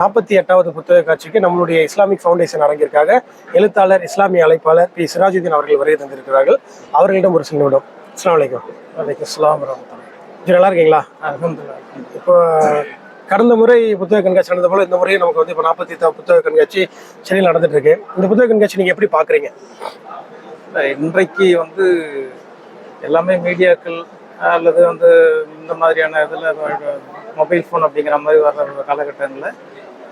நாற்பத்தி எட்டாவது புத்தக காட்சிக்கு நம்மளுடைய இஸ்லாமிக் ஃபவுண்டேஷன் அரங்கிற்காக எழுத்தாளர் இஸ்லாமிய அழைப்பாளர் பி. சிராஜுதீன் அவர்கள் வருகை தந்திருக்கிறார்கள். அவர்களிடம் ஒரு சில நிமிடம் அஸ்லாம் வலைக்கம் வலைக்கம் அஸ்லாம் வரமத்துல்லாஹி இது நல்லா இருக்கீங்களா? இப்போ கடந்த முறை புத்தக கண்காட்சி நடந்த போல இந்த முறையும் நமக்கு வந்து இப்போ நாற்பத்தி எட்டாவது புத்தக கண்காட்சி சென்னையில் நடந்துட்டு இருக்கு இந்த புத்தக கண்காட்சி நீங்க எப்படி பாக்குறீங்க இல்ல, இன்றைக்கு வந்து எல்லாமே மீடியாக்கள் அல்லது வந்து இந்த மாதிரியான இதில் மொபைல் ஃபோன் அப்படிங்கிற மாதிரி வர்ற காலகட்டங்களில்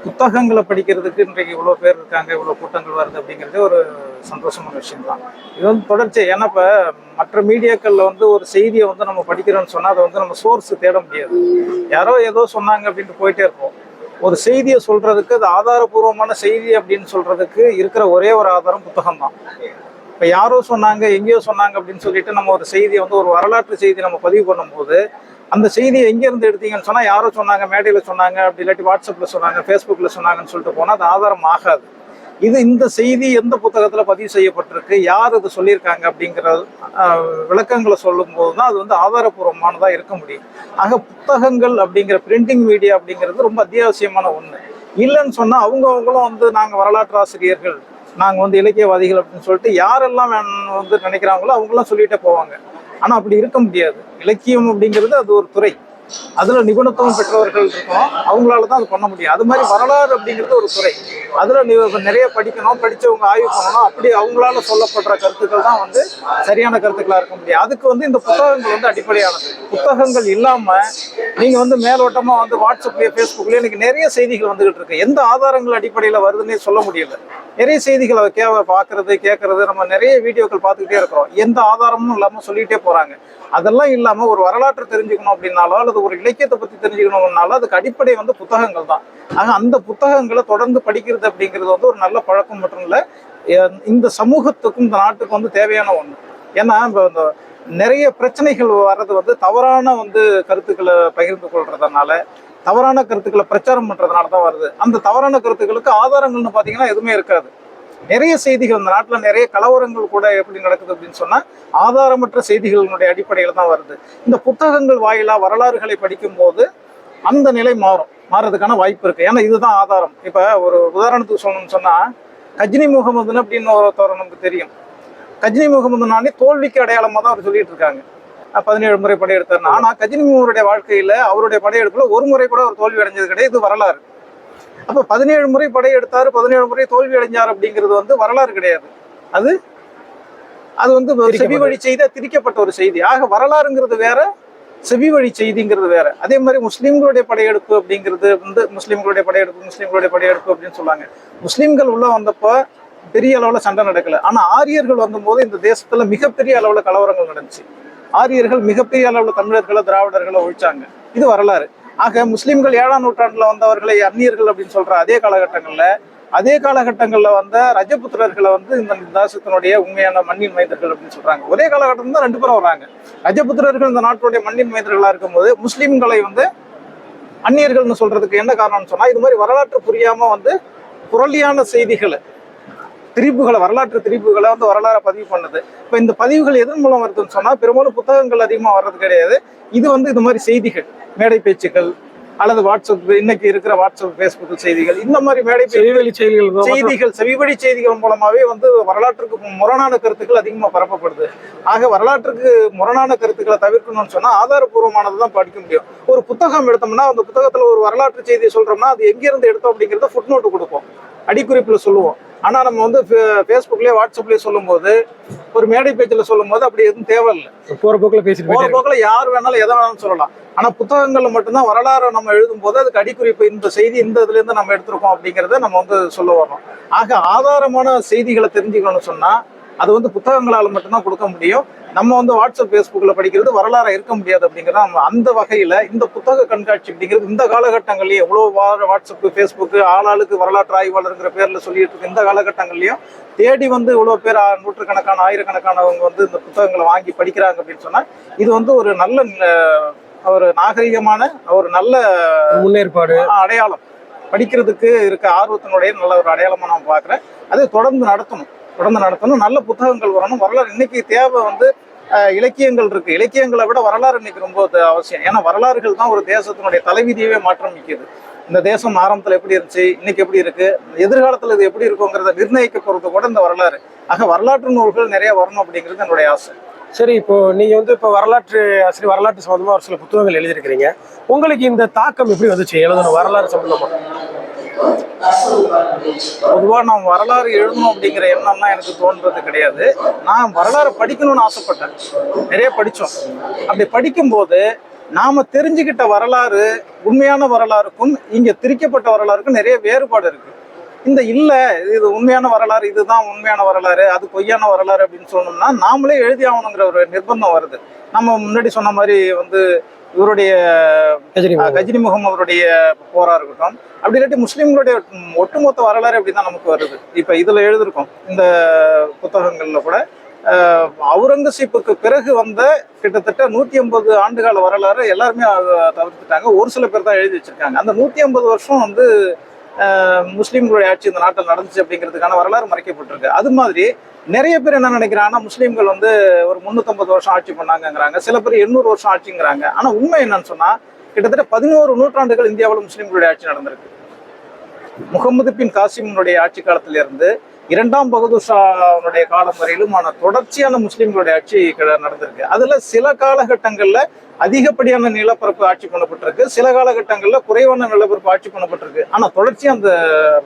புத்தகங்களை படிக்கிறதுக்கு இன்றைக்கு இவ்வளோ பேர் இருக்காங்க இவ்வளோ கூட்டங்கள் வருது அப்படிங்கிறதே ஒரு சந்தோஷமான விஷயம் தான் இது வந்து தொடர்ச்சி ஏன்னா இப்போ மற்ற மீடியாக்களில் வந்து ஒரு செய்தியை வந்து நம்ம படிக்கிறோம்னு சொன்னால் அதை வந்து நம்ம சோர்ஸ் தேட முடியாது. யாரோ ஏதோ சொன்னாங்க அப்படின்ட்டு போயிட்டே இருப்போம். ஒரு செய்தியை சொல்றதுக்கு அது ஆதாரபூர்வமான செய்தி அப்படின்னு சொல்றதுக்கு இருக்கிற ஒரே ஒரு ஆதாரம் புத்தகம் தான் இப்போ யாரோ சொன்னாங்க எங்கேயோ சொன்னாங்க அப்படின்னு சொல்லிட்டு நம்ம ஒரு செய்தியை வந்து ஒரு வரலாற்று செய்தி நம்ம பதிவு பண்ணும்போது அந்த செய்தியை எங்கேருந்து எடுத்தீங்கன்னு சொன்னால் யாரோ சொன்னாங்க மேடையில் சொன்னாங்க அப்படி இல்லாட்டி வாட்ஸ்அப்பில் சொன்னாங்க ஃபேஸ்புக்கில் சொன்னாங்கன்னு சொல்லிட்டு போனால் அது ஆதாரம் ஆகாது. இது இந்த செய்தி எந்த புத்தகத்தில் பதிவு செய்யப்பட்டிருக்கு யார் இது சொல்லியிருக்காங்க அப்படிங்கிற விளக்கங்களை சொல்லும்போது தான் அது வந்து ஆதாரபூர்வமானதாக இருக்க முடியும். ஆக புத்தகங்கள் அப்படிங்கிற பிரிண்டிங் மீடியா அப்படிங்கிறது ரொம்ப அத்தியாவசியமான ஒன்று இல்லைன்னு சொன்னால் அவங்கவுங்களும் வந்து நாங்கள் வரலாற்று ஆசிரியர்கள் நாங்கள் வந்து இலக்கியவாதிகள் அப்படின்னு சொல்லிட்டு யாரெல்லாம் வேணும் வந்து நினைக்கிறாங்களோ அவங்களாம் சொல்லிகிட்டே போவாங்க. ஆனால் அப்படி இருக்க முடியாது. இலக்கியம் அப்படிங்கிறது அது ஒரு துறை. அதில் நிபுணத்துவம் பெற்றவர்கள் இருக்கணும். அவங்களால தான் அது பண்ண முடியும். அது மாதிரி வரலாறு அப்படிங்கிறது ஒரு துறை. அதில் நிறைய படிக்கணும் படித்தவங்க ஆய்வு பண்ணணும். அப்படி அவங்களால சொல்லப்படுற கருத்துக்கள் தான் வந்து சரியான கருத்துக்களாக இருக்க முடியும். அதுக்கு வந்து இந்த புத்தகங்கள் வந்து அடிப்படையானது. புத்தகங்கள் இல்லாமல் நீங்கள் வந்து மேலோட்டமாக வந்து வாட்ஸ்அப்லேயே ஃபேஸ்புக்லேயே இன்னைக்கு நிறைய செய்திகள் வந்துகிட்டு இருக்கு. எந்த ஆதாரங்கள் அடிப்படையில் வருதுன்னே சொல்ல முடியல. நிறைய செய்திகளை கே பார்க்கறது கேட்கறது நம்ம நிறைய வீடியோக்கள் பார்த்துக்கிட்டே இருக்கிறோம். எந்த ஆதாரமும் இல்லாமல் சொல்லிகிட்டே போகிறாங்க அதெல்லாம் இல்லாமல் ஒரு வரலாற்று தெரிஞ்சுக்கணும் அப்படின்னாலோ அல்லது ஒரு இலக்கியத்தை பற்றி தெரிஞ்சுக்கணும்னாலும் அதுக்கு அடிப்படை வந்து புத்தகங்கள் தான். ஆக அந்த புத்தகங்களை தொடர்ந்து படிக்கிறது அப்படிங்கிறது வந்து ஒரு நல்ல பழக்கம் மட்டும் இல்லை. இந்த சமூகத்துக்கும் இந்த நாட்டுக்கும் வந்து தேவையான ஒன்று ஏன்னா இப்போ இந்த நிறைய பிரச்சனைகள் வர்றது வந்து தவறான வந்து கருத்துக்களை பகிர்ந்து கொள்றதுனால தவறான கருத்துக்களை பிரச்சாரம் பண்றதுனால தான் வருது. அந்த தவறான கருத்துக்களுக்கு ஆதாரங்கள்னு பார்த்தீங்கன்னா எதுவுமே இருக்காது. நிறைய செய்திகள் இந்த நாட்டில் நிறைய கலவரங்கள் கூட எப்படி நடக்குது அப்படின்னு சொன்னால் ஆதாரமற்ற செய்திகளினுடைய அடிப்படையில் தான் வருது. இந்த புத்தகங்கள் வாயிலாக வரலாறுகளை படிக்கும்போது அந்த நிலை மாறும். மாறதுக்கான வாய்ப்பு இருக்குது ஏன்னா இதுதான் ஆதாரம். இப்போ ஒரு உதாரணத்துக்கு சொல்லணும்னு சொன்னால் கஜினி முகமதுன்னு அப்படின்னு ஒருத்தர் நமக்கு தெரியும். கஜினி முகமதுனாலே தோல்விக்கு அடையாளமாக தான் அவர் சொல்லிட்டு இருக்காங்க. பதினேழு முறை படையெடுத்தார் ஆனால் கஜினி முகமதுடைய வாழ்க்கையில் அவருடைய படையெடுப்புல ஒரு முறை கூட அவர் தோல்வி அடைஞ்சது கிடையாது. இது வரலாறு. அப்ப பதினேழு முறை படையெடுத்தாரு பதினேழு முறை தோல்வி அடைஞ்சார் அப்படிங்கிறது வந்து வரலாறு கிடையாது. அது அது வந்து செவி வழி செய்தி திரிக்கப்பட்ட ஒரு செய்தி. ஆக வரலாறுங்கிறது வேற செவி வழி செய்திங்கிறது வேற. அதே மாதிரி முஸ்லிம்களுடைய படையெடுப்பு அப்படிங்கிறது வந்து முஸ்லிம்களுடைய படையெடுப்பு முஸ்லிம்களுடைய படையெடுப்பு அப்படின்னு சொல்லுவாங்க. முஸ்லிம்கள் உள்ள வந்தப்போ பெரிய அளவுல சண்டை நடக்கல. ஆனா ஆரியர்கள் வந்தபோது இந்த தேசத்துல மிகப்பெரிய அளவுல கலவரங்கள் நடந்துச்சு. ஆரியர்கள் மிகப்பெரிய அளவுல தமிழர்களை திராவிடர்களை ஒழிச்சாங்க. இது வரலாறு. ஆக முஸ்லீம்கள் ஏழாம் நூற்றாண்டுல வந்தவர்களை அந்நியர்கள் அப்படின்னு சொல்ற அதே காலகட்டங்கள்ல அதே காலகட்டங்கள்ல வந்த ரஜபுத்திரர்களை வந்து இந்த தேசத்தினுடைய உண்மையான மண்ணின் மைந்தர்கள் அப்படின்னு சொல்றாங்க. ஒரே காலகட்டம் தான் ரெண்டு பேரும் வராங்க. ரஜபுத்திரர்கள் இந்த நாட்டுடைய மண்ணின் மைந்தர்களா இருக்கும்போது முஸ்லீம்களை வந்து அந்நியர்கள்னு சொல்றதுக்கு என்ன காரணம்னு சொன்னா இது மாதிரி வரலாற்று புரியாம வந்து புரளியான செய்திகளை திரிப்புகளை வரலாற்று திரிப்புகளை வந்து வரலாறு பதிவு பண்ணுது. இப்போ இந்த பதிவுகள் எதன் மூலம் வருதுன்னு சொன்னா பெரும்பாலும் புத்தகங்கள் அதிகமாக வர்றது கிடையாது. இது வந்து இது மாதிரி செய்திகள் மேடை பேச்சுக்கள் அல்லது வாட்ஸ்அப் இன்னைக்கு இருக்கிற வாட்ஸ்அப் ஃபேஸ்புக் செய்திகள் இந்த மாதிரி மேடை செவிவெளி செய்திகள் செய்திகள் செவிவழி செய்திகள் மூலமாவே வந்து வரலாற்றுக்கு முரணான கருத்துக்கள் அதிகமாக பரப்பப்படுது. ஆக வரலாற்றுக்கு முரணான கருத்துக்களை தவிர்க்கணும்னு சொன்னா ஆதாரபூர்வமானது தான் படிக்க முடியும். ஒரு புத்தகம் எடுத்தோம்னா அந்த புத்தகத்துல ஒரு வரலாற்று செய்தியை சொல்றோம்னா அது எங்கிருந்து எடுத்தோம் அப்படிங்கிறத ஃபுட் நோட்டு கொடுப்போம். அடிக்குறிப்புல சொல்லுவோம். ஆனா நம்ம வந்து ஃபேஸ்புக்லயே வாட்ஸ்அப்லயே சொல்லும்போது ஒரு மேடை பேச்சில் சொல்லும்போது அப்படி எதுவும் தேவையில்லை. போற போக்குல பேசிட்டு போயிட்டே போக்கில் யார் வேணாலும் எதை வேணாலும் சொல்லலாம். ஆனா புத்தகங்கள்ல மட்டும்தான் வரலாறு நம்ம எழுதும் போது அதுக்கு அடிக்குறிப்பு இந்த செய்தி இந்த இதுல இருந்து நம்ம எடுத்திருக்கோம் அப்படிங்கறத நம்ம வந்து சொல்ல வரோம் ஆக ஆதாரமான செய்திகளை தெரிஞ்சுக்கணும்னு சொன்னா அது வந்து புத்தகங்களால மட்டும்தான் கொடுக்க முடியும். நம்ம வந்து வாட்ஸ்அப் ஃபேஸ்புக்ல படிக்கிறது வரலாறு இருக்க முடியாது அப்படிங்கிறத நம்ம அந்த வகையில இந்த புத்தக கண்காட்சி அப்படிங்கிறது இந்த காலகட்டங்கள்லயே எவ்வளவு வா- வாட்ஸ்அப் ஃபேஸ்புக் ஆளாளுக்கு வரலாற்று ஆய்வாளருங்கிற பேர்ல சொல்லிட்டு இருக்கு. இந்த காலகட்டங்கள்லயும் தேடி வந்து இவ்வளவு பேர் நூற்றுக்கணக்கான ஆயிரக்கணக்கானவங்க வந்து இந்த புத்தகங்களை வாங்கி படிக்கிறாங்க அப்படின்னு சொன்னா இது வந்து ஒரு நல்ல ஒரு நாகரிகமான ஒரு நல்ல முன்னேற்பாடு. அடையாளம். படிக்கிறதுக்கு இருக்க ஆர்வத்தினுடைய நல்ல ஒரு அடையாளமா நான் பார்க்குறேன். அதை தொடர்ந்து நடத்தணும். தொடர்ந்து நடத்தணும் நல்ல புத்தகங்கள் வரணும். வரலாறு இன்னைக்கு தேவை வந்து இலக்கியங்கள் இருக்கு. இலக்கியங்களை விட வரலாறு இன்னைக்கு ரொம்ப அவசியம். ஏன்னா வரலாறுகள் தான் ஒரு தேசத்தினுடைய தலைவிதியவே மாற்றம் நிற்கிது இந்த தேசம் ஆரம்பத்தில் எப்படி இருந்துச்சு இன்னைக்கு எப்படி இருக்கு எதிர்காலத்தில் இது எப்படி இருக்குங்கிறத நிர்ணயிக்க போறது கூட இந்த வரலாறு. ஆக வரலாற்று நூல்கள் நிறைய வரணும் அப்படிங்கிறது என்னுடைய ஆசை. சரி இப்போ நீங்க வந்து இப்போ வரலாற்று ஆசிரியர் வரலாற்று சம்பந்தமா ஒரு சில புத்தகங்கள் எழுதியிருக்கிறீங்க. உங்களுக்கு இந்த தாக்கம் எப்படி வந்துச்சு எழுதணும் வரலாறு சம்பந்தமா? பொதுவாக நான் வரலாறு எழுதணும் அப்படிங்கிற எண்ணம்லாம் எனக்கு தோன்றது கிடையாது. நான் வரலாறு படிக்கணும்னு ஆசைப்பட்டேன். நிறைய படித்தோம். அப்படி படிக்கும்போது நாம தெரிஞ்சுக்கிட்ட வரலாறு உண்மையான வரலாறுக்கும் இங்கே திரிக்கப்பட்ட வரலாறுக்கும் நிறைய வேறுபாடு இருக்குது இந்த இல்லை இது உண்மையான வரலாறு இதுதான் உண்மையான வரலாறு அது பொய்யான வரலாறு அப்படின்னு சொன்னோம்னா நாமளே எழுதி ஆகணுங்கிற ஒரு நிர்பந்தம் வருது. நம்ம முன்னாடி சொன்ன மாதிரி வந்து இவருடைய கஜினி முகம் அவருடைய போரா இருக்கட்டும். அப்படி இல்லாட்டி முஸ்லீம்களுடைய ஒட்டுமொத்த வரலாறு அப்படிதான் நமக்கு வருது? இப்ப இதுல எழுதிருக்கோம் இந்த புத்தகங்கள்ல கூட அவுரங்கசீப்புக்கு பிறகு வந்த கிட்டத்தட்ட நூத்தி ஐம்பது ஆண்டுகால வரலாறு எல்லாருமே தவிர்த்துட்டாங்க. ஒரு சில பேர் தான் எழுதி வச்சிருக்காங்க. அந்த நூத்தி ஐம்பது வருஷம் வந்து முஸ்லீம்களுடைய ஆட்சி இந்த நாட்டில் நடந்துச்சு அப்படிங்கிறதுக்கான வரலாறு மறைக்கப்பட்டிருக்கு. அது மாதிரி நிறைய பேர் என்ன நினைக்கிறாங்கன்னா முஸ்லீம்கள் வந்து ஒரு முந்நூற்றம்பது வருஷம் ஆட்சி பண்ணாங்கங்கிறாங்க. சில பேர் எண்ணூறு வருஷம் ஆட்சிங்கிறாங்க. ஆனால் உண்மை என்னன்னு சொன்னால் கிட்டத்தட்ட பதினோரு நூற்றாண்டுகள் இந்தியாவில் முஸ்லீம்களுடைய ஆட்சி நடந்திருக்கு. முகமது பின் காசிமினுடைய ஆட்சி காலத்திலிருந்து இரண்டாம் பகதூர் ஷாவுடைய காலம் வரையிலுமான தொடர்ச்சியான முஸ்லீம்களுடைய ஆட்சி க- நடந்திருக்கு. அதுல சில காலகட்டங்கள்ல அதிகப்படியான நிலப்பரப்பு ஆட்சி பண்ணப்பட்டிருக்கு. சில காலகட்டங்கள்ல குறைவான நிலப்பரப்பு ஆட்சி பண்ணப்பட்டிருக்கு. ஆனா தொடர்ச்சி அந்த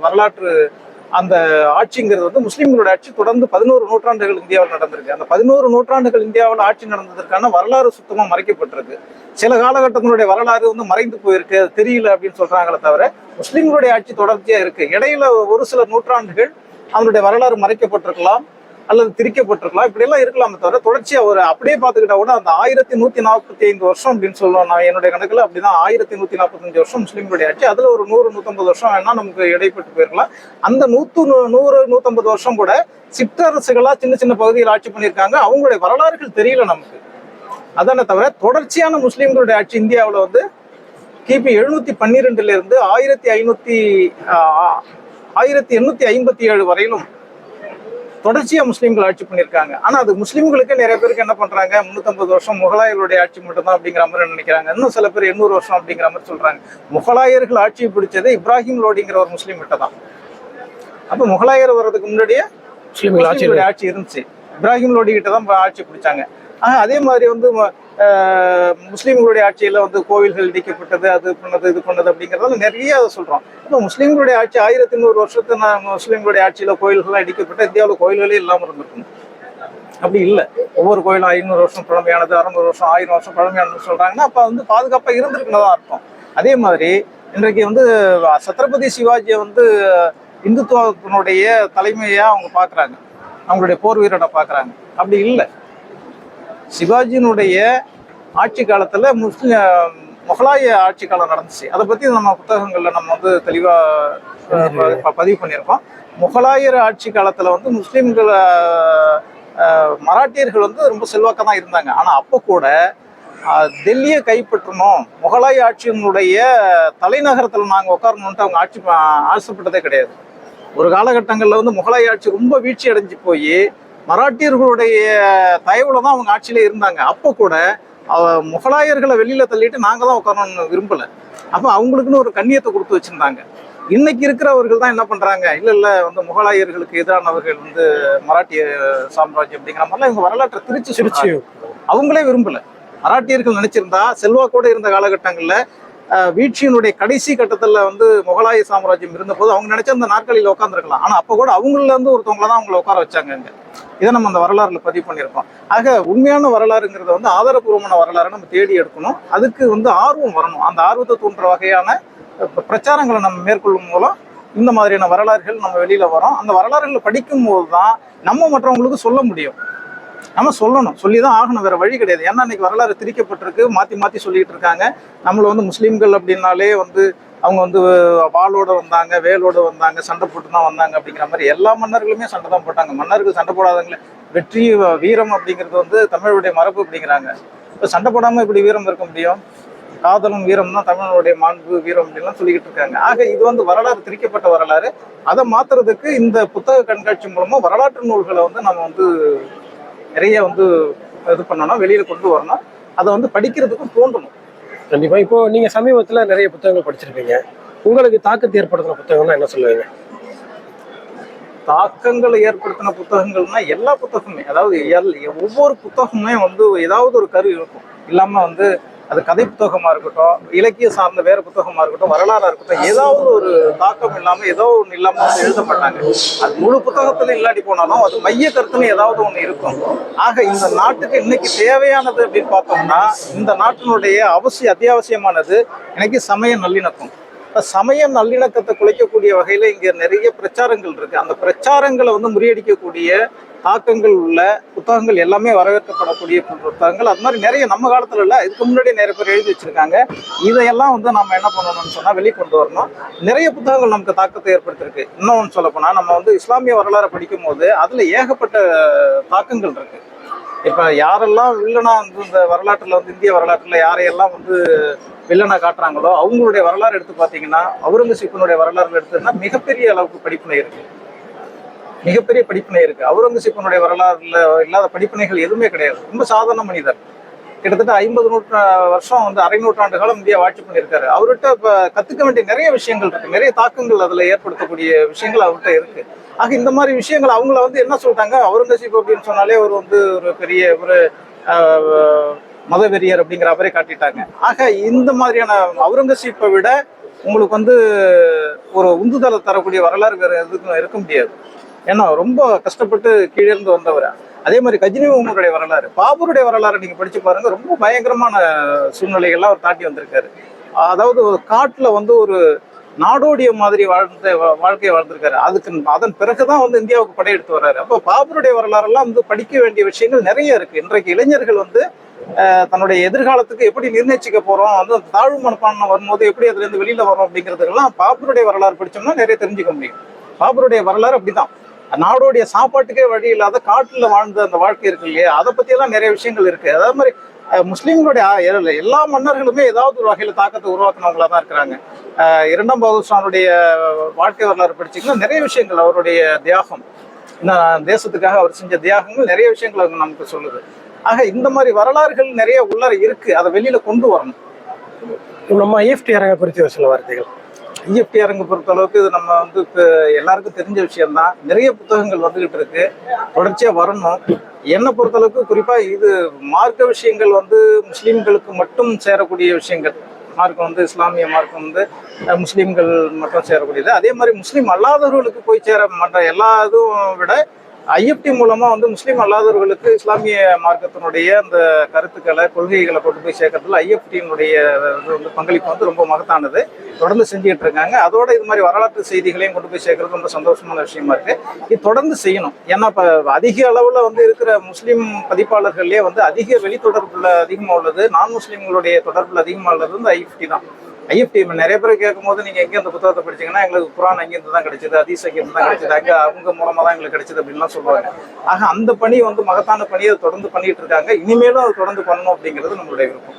வரலாற்று அந்த ஆட்சிங்கிறது வந்து முஸ்லீம்களோட ஆட்சி தொடர்ந்து பதினோரு நூற்றாண்டுகள் இந்தியாவில் நடந்திருக்கு. அந்த பதினோரு நூற்றாண்டுகள் இந்தியாவில் ஆட்சி நடந்ததற்கான வரலாறு சுத்தமாக மறைக்கப்பட்டிருக்கு. சில காலகட்டங்களுடைய வரலாறு வந்து மறைந்து போயிருக்கு. அது தெரியல அப்படின்னு சொல்றாங்களே தவிர முஸ்லீம்களுடைய ஆட்சி தொடர்ச்சியா இருக்கு. இடையில ஒரு சில நூற்றாண்டுகள் அதனுடைய வரலாறு மறைக்கப்பட்டிருக்கலாம். அல்லது திரிக்கப்பட்டிருக்கலாம். இப்படி எல்லாம் இருக்கலாமே தவிர தொடர்ச்சியா ஒரு அப்படியே பாத்துக்கிட்டா கூட அந்த ஆயிரத்தி நூத்தி நாற்பத்தி ஐந்து வருஷம் அப்படின்னு சொல்லுவோம். நான் என்னுடைய கணக்குல அப்படிதான் ஆயிரத்தி நூத்தி நாற்பத்தஞ்சு வருஷம் முஸ்லீம்களுடைய ஆட்சி. அதுல ஒரு நூறு நூத்தம்பது வருஷம் வேணா நமக்கு இடைப்பட்டு போயிருக்கலாம் அந்த நூத்து நூ- நூறு நூத்தம்பது வருஷம் கூட சிற்றரசுகளா சின்ன சின்ன பகுதியில் ஆட்சி பண்ணியிருக்காங்க. அவங்களுடைய வரலாறுகள் தெரியல நமக்கு. அதானே தவிர தொடர்ச்சியான முஸ்லீம்களுடைய ஆட்சி இந்தியாவில் வந்து கிபி எழுநூத்தி பன்னிரெண்டுல இருந்து ஆயிரத்தி ஐநூத்தி ஆயிரத்தி எண்ணூத்தி ஐம்பத்தி ஏழு வரையிலும் தொடர்ச்சியா முஸ்லீம்கள் ஆட்சி பண்ணியிருக்காங்க. ஆனா அது முஸ்லீம்களுக்கு நிறைய பேருக்கு என்ன பண்றாங்க? முன்னூத்தம்பது வருஷம் முகலாயர்களுடைய ஆட்சி மட்டும்தான் அப்படிங்கிற மாதிரி நினைக்கிறாங்க. இன்னும் சில பேர் எண்ணூறு வருஷம் அப்படிங்கிற மாதிரி சொல்றாங்க. முகலாயர்கள் ஆட்சியை பிடிச்சது இப்ராஹிம் லோடிங்கிற ஒரு முஸ்லீம் கிட்ட தான். அப்ப முகலாயர் வர்றதுக்கு முன்னாடியே முஸ்லீம்கள் ஆட்சி முஸ்லீம்களுடைய ஆட்சி இருந்துச்சு. இப்ராஹிம் லோடி கிட்ட தான் ஆட்சி பிடிச்சாங்க. ஆஹ் அதே மாதிரி வந்து முஸ்லீம்களுடைய ஆட்சியில் வந்து கோவில்கள் இடிக்கப்பட்டது அது பண்ணது இது பண்ணது அப்படிங்கிறதால நிறைய அதை சொல்கிறோம் இப்போ முஸ்லீம்களுடைய ஆட்சி ஆயிரத்தி நூறு வருஷத்து நான் முஸ்லீம்களுடைய ஆட்சியில் கோயில்கள்லாம் இடிக்கப்பட்ட இந்தியாவில் கோயில்களே இல்லாமல் இருந்திருக்கும். அப்படி இல்லை. ஒவ்வொரு கோயிலும் ஐநூறு வருஷம் பழமையானது அறுநூறு வருஷம் ஆயிரம் வருஷம் பழமையானது சொல்கிறாங்கன்னா அப்போ வந்து பாதுகாப்பாக இருந்திருக்குன்னு தான் அர்த்தம். அதே மாதிரி இன்றைக்கு வந்து சத்ரபதி சிவாஜியை வந்து இந்துத்துவத்தினுடைய தலைமையாக அவங்க பார்க்குறாங்க அவங்களுடைய போர் வீரனை பார்க்குறாங்க அப்படி இல்லை. சிவாஜியினுடைய ஆட்சி காலத்தில் முஸ்லிம் முகலாய ஆட்சி காலம் நடந்துச்சு. அதை பற்றி நம்ம புத்தகங்களில் நம்ம வந்து தெளிவாக ப- பதிவு பண்ணியிருக்கோம். முகலாயர் ஆட்சி காலத்தில் வந்து முஸ்லீம்கள் மராட்டியர்கள் வந்து ரொம்ப செல்வாக்க தான் இருந்தாங்க. ஆனால் அப்போ கூட டெல்லியை கைப்பற்றணும் முகலாய ஆட்சியினுடைய தலைநகரத்தில் நாங்கள் உட்காரணுன்ட்டு அவங்க ஆட்சி ஆசைப்பட்டதே கிடையாது. ஒரு காலகட்டங்களில் வந்து முகலாய ஆட்சி ரொம்ப வீழ்ச்சி அடைஞ்சு போய் மராட்டியர்களுடைய தயவுல தான் அவங்க ஆட்சியில இருந்தாங்க. அப்போ கூட முகலாயர்களை வெளியில தள்ளிட்டு நாங்க தான் உட்காரணும்னு விரும்பல. அப்ப அவங்களுக்குன்னு ஒரு கண்ணியத்தை கொடுத்து வச்சிருந்தாங்க. இன்னைக்கு இருக்கிறவர்கள் தான் என்ன பண்றாங்க? இல்ல இல்ல வந்து முகலாயர்களுக்கு எதிரானவர்கள் வந்து மராட்டிய சாம்ராஜ்யம் அப்படிங்கிற மாதிரிலாம் இவங்க வரலாற்றை திருச்சி சிரிச்சு அவங்களே விரும்பல. மராட்டியர்கள் நினைச்சிருந்தா செல்வாக்கோட இருந்த காலகட்டங்கள்ல வீழ்ச்சியினுடைய கடைசி கட்டத்துல வந்து முகலாய சாம்ராஜ்யம் இருந்தபோது அவங்க நினைச்ச அந்த நாற்காலியில உட்காந்துருக்கலாம் ஆனா அப்ப கூட அவங்கள இருந்து ஒருத்தவங்கள தான் அவங்கள உட்கார வச்சாங்க இதை நம்ம அந்த வரலாறுல பதிவு பண்ணியிருக்கோம். ஆக உண்மையான வரலாறுங்கிறத வந்து ஆதாரபூர்வமான வரலாறு நம்ம தேடி எடுக்கணும். அதுக்கு வந்து ஆர்வம் வரணும். அந்த ஆர்வத்தை தூண்டுற வகையான பிரச்சாரங்களை நம்ம மேற்கொள்ளும் மூலம் இந்த மாதிரியான வரலாறுகள் நம்ம வெளியில வரோம். அந்த வரலாறுகளை படிக்கும் போது தான் நம்ம மற்றவங்களுக்கு சொல்ல முடியும். நம்ம சொல்லணும். சொல்லி தான் ஆகணும் வேற வழி கிடையாது. ஏன்னா இன்னைக்கு வரலாறு திரிக்கப்பட்டிருக்கு மாற்றி மாற்றி சொல்லிட்டு இருக்காங்க. நம்மளை வந்து முஸ்லீம்கள் அப்படின்னாலே வந்து அவங்க வந்து வாளோட வந்தாங்க வேலோட வந்தாங்க சண்டை போட்டு தான் வந்தாங்க அப்படிங்கிற மாதிரி எல்லா மன்னர்களுமே சண்டை தான் போட்டாங்க. மன்னர்கள் சண்டை போடாதவங்களே வெற்றி வீரம் அப்படிங்கிறது வந்து தமிழுடைய மரபு அப்படிங்கிறாங்க. இப்போ சண்டை போடாமல் இப்படி வீரம் இருக்க முடியும்? காதலும் வீரம் தான் தமிழனுடைய மாண்பு வீரம் அப்படின்லாம் சொல்லிக்கிட்டு இருக்காங்க. ஆக இது வந்து வரலாறு திரிக்கப்பட்ட வரலாறு. அதை மாத்துறதுக்கு இந்த புத்தக கண்காட்சி மூலமா வரலாற்று நூல்களை வந்து நம்ம வந்து நிறைய வந்து இது பண்ணணும் வெளியில கொண்டு வரணும். அதை வந்து படிக்கிறதுக்கும் தோன்றணும். கண்டிப்பா. இப்போ நீங்க சமீபத்துல நிறைய புத்தகங்கள் படிச்சிருப்பீங்க. உங்களுக்கு தாக்கத்தை ஏற்படுத்தின புத்தகம்னா என்ன சொல்லுவீங்க? தாக்கங்களை ஏற்படுத்தின புத்தகங்கள்னா எல்லா புத்தகமே அதாவது ஒவ்வொரு புத்தகமே வந்து ஏதாவது ஒரு கரு இருக்கும். இல்லாம வந்து அது கதை புத்தகமாக இருக்கட்டும் இலக்கிய சார்ந்த வேறு புத்தகமாக இருக்கட்டும் வரலாறாக இருக்கட்டும் ஏதாவது ஒரு தாக்கம் இல்லாமல் ஏதோ ஒன்று இல்லாமல் வந்து எழுதப்பட்டாங்க. அது முழு புத்தகத்தில் இல்லாட்டி போனாலும் அது மைய கருத்துன்னு ஏதாவது ஒன்று இருக்கும். ஆக இந்த நாட்டுக்கு இன்னைக்கு தேவையானது அப்படின்னு பார்த்தோம்னா இந்த நாட்டினுடைய அவசிய அத்தியாவசியமானது இன்னைக்கு சமய நல்லிணக்கம். சமய நல்லிணக்கத்தை குலைக்கக்கூடிய வகையில் இங்கே நிறைய பிரச்சாரங்கள் இருக்கு. அந்த பிரச்சாரங்களை வந்து முறியடிக்கக்கூடிய தாக்கங்கள் உள்ள புத்தகங்கள் எல்லாமே வரவேற்கப்படக்கூடிய புத்தகங்கள். அது மாதிரி நிறைய நம்ம காலத்துல இல்ல இதுக்கு முன்னாடி நிறைய பேர் எழுதி வச்சிருக்காங்க. இதையெல்லாம் வந்து நம்ம என்ன பண்ணணும்னு சொன்னா வெளியே கொண்டு வரணும். நிறைய புத்தகங்கள் நமக்கு தாக்கத்தை ஏற்படுத்திருக்கு இன்னொன்று சொல்ல போனா நம்ம வந்து இஸ்லாமிய வரலாறை படிக்கும் போது அதுல ஏகப்பட்ட தாக்கங்கள் இருக்கு. இப்போ யாரெல்லாம் வில்லனா வந்து இந்த வரலாற்றில் வந்து இந்திய வரலாற்றில் யாரையெல்லாம் வந்து வில்லனா காட்டுறாங்களோ அவங்களுடைய வரலாறு எடுத்து பார்த்தீங்கன்னா அவுரங்கசீப்பினுடைய வரலாறு எடுத்ததுன்னா மிகப்பெரிய அளவுக்கு படிப்பினை இருக்கு. மிகப்பெரிய படிப்பினை இருக்கு. அவுரங்கசீப்பினுடைய வரலாறுல இல்லாத படிப்பினைகள் எதுவுமே கிடையாது. ரொம்ப சாதாரண மனிதர். கிட்டத்தட்ட ஐம்பது நூற்றா வருஷம் வந்து அரை நூற்றாண்டு காலம் இந்தியா ஆட்சி பண்ணியிருக்காரு. அவர்கிட்ட இப்போ கற்றுக்க வேண்டிய நிறைய விஷயங்கள் இருக்கு. நிறைய தாக்கங்கள் அதில் ஏற்படுத்தக்கூடிய விஷயங்கள் அவர்கிட்ட இருக்கு. ஆக இந்த மாதிரி விஷயங்கள் அவங்கள வந்து என்ன சொல்லிட்டாங்க? அவுரங்கசீப் அப்படின்னு சொன்னாலே ஒரு வந்து ஒரு பெரிய ஒரு மதவெறியர் அப்படிங்கிற மாதிரி காட்டிட்டாங்க. ஆக இந்த மாதிரியான அவுரங்கசீப்பை விட உங்களுக்கு வந்து ஒரு உந்துதலை தரக்கூடிய வரலாறு வேறு எதுக்கும் இருக்க முடியாது. ஏன்னா ரொம்ப கஷ்டப்பட்டு கீழே இருந்து வந்தவர். அதே மாதிரி கஜினி உமருடைய வரலாறு. பாபருடைய வரலாறு நீங்கள் படித்து பாருங்க. ரொம்ப பயங்கரமான சூழ்நிலைகள்லாம் அவர் தாண்டி வந்திருக்காரு. அதாவது ஒரு காட்டில் வந்து ஒரு நாடோடிய மாதிரி வாழ்ந்த வா- வாழ்க்கையை வாழ்ந்திருக்காரு. அதுக்கு அதன் பிறகுதான் வந்து இந்தியாவுக்கு படையெடுத்து வர்றாரு. அப்போ பாபருடைய வரலாறெல்லாம் வந்து படிக்க வேண்டிய விஷயங்கள் நிறைய இருக்கு. இன்றைக்கு இளைஞர்கள் வந்து தன்னுடைய எதிர்காலத்துக்கு எப்படி நிர்ணயிச்சுக்க போறோம் வந்து அந்த தாழ்வு மனப்பான்மை வரும்போது எப்படி அதுல இருந்து வெளியில வரோம் அப்படிங்கிறதுக்கெல்லாம் பாபருடைய வரலாறு படிச்சோம்னா நிறைய தெரிஞ்சுக்க முடியும். பாபருடைய வரலாறு அப்படிதான். நாடோடைய சாப்பாட்டுக்கே வழி இல்லாத காட்டுல வாழ்ந்த அந்த வாழ்க்கை இருக்கு இல்லையா? அதை பத்தி எல்லாம் நிறைய விஷயங்கள் இருக்கு. அதே மாதிரி முஸ்லிம்களுடைய எல்லா- மன்னர்களுமே ஏதாவது ஒரு வகையில தாக்கத்தை உருவாக்குனவங்களா தான் இருக்கிறாங்க. இரண்டாம் பகதூர் ஷானுடைய வாழ்க்கை வரலாறு படிச்சீங்கன்னா நிறைய விஷயங்கள் அவருடைய தியாகம் இந்த தேசத்துக்காக அவர் செஞ்ச தியாகங்கள் நிறைய விஷயங்கள் நமக்கு சொல்லுது. ஆக இந்த மாதிரி வரலாறுகள் நிறைய உள்ளார இருக்கு. அதை வெளியில கொண்டு வரணும். நம்ம ஐஎஃப்டி அரங்க குறித்து சில வார்த்தைகள். ஐஎஃப்டி அரங்கு பொறுத்த அளவுக்கு இது நம்ம வந்து இப்போ எல்லாருக்கும் தெரிஞ்ச விஷயம்தான். நிறைய புத்தகங்கள் வந்துகிட்டு இருக்கு. தொடர்ச்சியா வரணும். என்னை பொறுத்தளவுக்கு குறிப்பாக குறிப்பா இது மார்க்க விஷயங்கள் வந்து முஸ்லிம்களுக்கு மட்டும் சேரக்கூடிய விஷயங்கள். மார்க்கம் வந்து இஸ்லாமிய மார்க்கம் வந்து முஸ்லீம்கள் மட்டும் சேரக்கூடியது. அதே மாதிரி முஸ்லீம் அல்லாதவர்களுக்கு போய் சேர மற்ற எல்லா இதுவும் விட ஐஎஃப்டி மூலமா வந்து முஸ்லீம் அல்லாதவர்களுக்கு இஸ்லாமிய மார்க்கத்தினுடைய அந்த கருத்துக்களை கொள்கைகளை கொண்டு போய் சேர்க்கறதுல ஐஎஃப்டியினுடைய இது வந்து பங்களிப்பு வந்து ரொம்ப மகத்தானது. தொடர்ந்து செஞ்சுக்கிட்டு இருக்காங்க. அதோட இது மாதிரி வரலாற்று செய்திகளையும் கொண்டு போய் சேர்க்கறது ரொம்ப சந்தோஷமான விஷயமா இருக்கு. இது தொடர்ந்து செய்யணும். ஏன்னா இப்போ அதிக அளவில் வந்து இருக்கிற முஸ்லீம் பதிப்பாளர்கள்லேயே வந்து அதிக வெளித்தொடர்புல அதிகமாக உள்ளது நான் முஸ்லீம்களுடைய தொடர்பில் அதிகமாக உள்ளது வந்து ஐஎஃப்டி தான். ஐஎஃப்டி நிறைய பேர் கேட்கும் போது நீங்க எங்க இந்த புத்தகத்தை படிச்சீங்கன்னா எங்களுக்கு குரான் அங்கிருந்து தான் கிடைச்சது அதீஸ் அங்கிருந்து தான் கிடைச்சது அங்க அவங்க மூலமா தான் எங்களுக்கு கிடைச்சது அப்படின்லாம் சொல்லுவாங்க. ஆக அந்த பணி வந்து மகத்தான பணியை தொடர்ந்து பண்ணிட்டு இருக்காங்க. இனிமேலும் அது தொடர்ந்து பண்ணணும் அப்படிங்கிறது நம்மளுடைய விருப்பம்.